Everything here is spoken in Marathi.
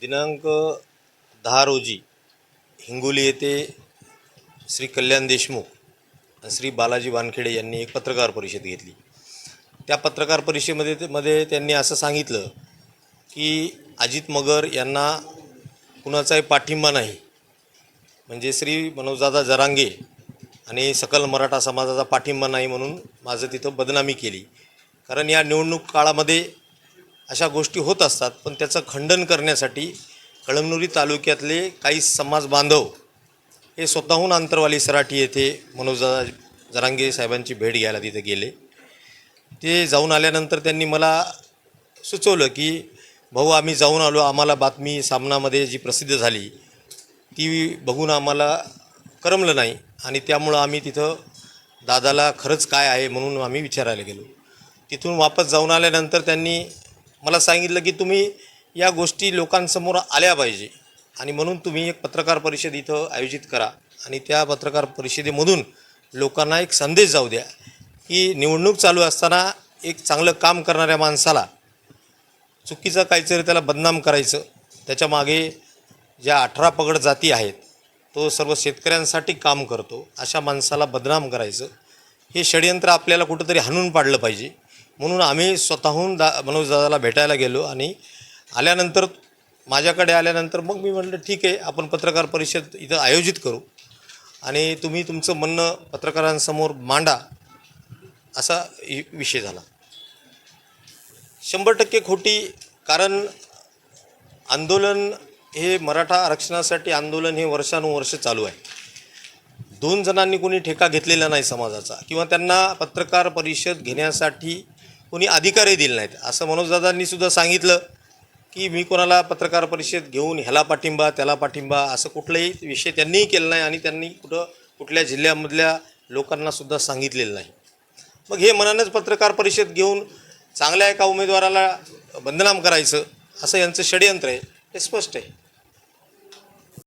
दिनांक दहा रोजी हिंगोली येथे श्री कल्याण देशमुख आणि श्री बालाजी वानखेडे यांनी एक पत्रकार परिषद घेतली. त्या पत्रकार परिषदेमध्ये ते- मध्ये त्यांनी असं सांगितलं की अजित मगर यांना कुणाचाही पाठिंबा नाही. म्हणजे श्री मनोजदादा जरांगे आणि सकल मराठा समाजाचा पाठिंबा नाही म्हणून माझं तिथं बदनामी केली. कारण या निवडणूक काळामध्ये अशा गोष्टी होत असतात पण त्याचं खंडन करण्यासाठी कळमनुरी तालुक्यातले काही समाज बांधव हे स्वतःहून अंतरवाली सराठी येथे मनोजदा जरांगे साहेबांची भेट घ्यायला तिथे गेले. ते जाऊन आल्यानंतर त्यांनी मला सुचवलं की भाऊ आम्ही जाऊन आलो. आम्हाला बातमी सामनामध्ये जी प्रसिद्ध झाली ती बघून आम्हाला करमलं नाही आणि त्यामुळं आम्ही तिथं दादाला खरंच काय आहे म्हणून आम्ही विचारायला गेलो. तिथून वापस जाऊन आल्यानंतर त्यांनी मला सांगितलं की तुम्ही या गोष्टी लोकांसमोर आल्या पाहिजे. आणि म्हणून तुम्ही एक पत्रकार परिषद इथं आयोजित करा. आणि त्या पत्रकार परिषदेमधून लोकांना एक संदेश जाऊ द्या की निवडणूक चालू असताना एक चांगलं काम करणाऱ्या माणसाला चुकीचं काहीतरी त्याला बदनाम करायचं. त्याच्यामागे ज्या अठरा पगड जाती आहेत तो सर्व शेतकऱ्यांसाठी काम करतो. अशा माणसाला बदनाम करायचं. हे षडयंत्र आपल्याला कुठंतरी हाणून पाडलं पाहिजे. म्हणून आम्ही स्वतःहून दा मनोजदादाला भेटायला गेलो आणि आल्यानंतर माझ्याकडे आल्यानंतर मग मी म्हटलं ठीक आहे आपण पत्रकार परिषद इथं आयोजित करू आणि तुम्ही तुमचं म्हणणं पत्रकारांसमोर मांडा असा विषय झाला. शंभर टक्के खोटी कारण आंदोलन हे मराठा आरक्षणासाठी आंदोलन हे वर्षानुवर्ष चालू आहे. दोन जणांनी कोणी ठेका घेतलेला नाही समाजाचा किंवा त्यांना पत्रकार परिषद घेण्यासाठी कोणी अधिकारही दिले नाहीत. असं मनोजदादांनी सुद्धा सांगितलं की मी कोणाला पत्रकार परिषद घेऊन ह्याला पाठिंबा त्याला पाठिंबा असं कुठलाही विषय त्यांनीही केला नाही आणि त्यांनी कुठं कुठल्या जिल्ह्यामधल्या लोकांनासुद्धा सांगितलेलं नाही. मग हे मनानंच पत्रकार परिषद घेऊन चांगल्या एका उमेदवाराला बदनाम करायचं असं यांचं षडयंत्र आहे हे स्पष्ट आहे.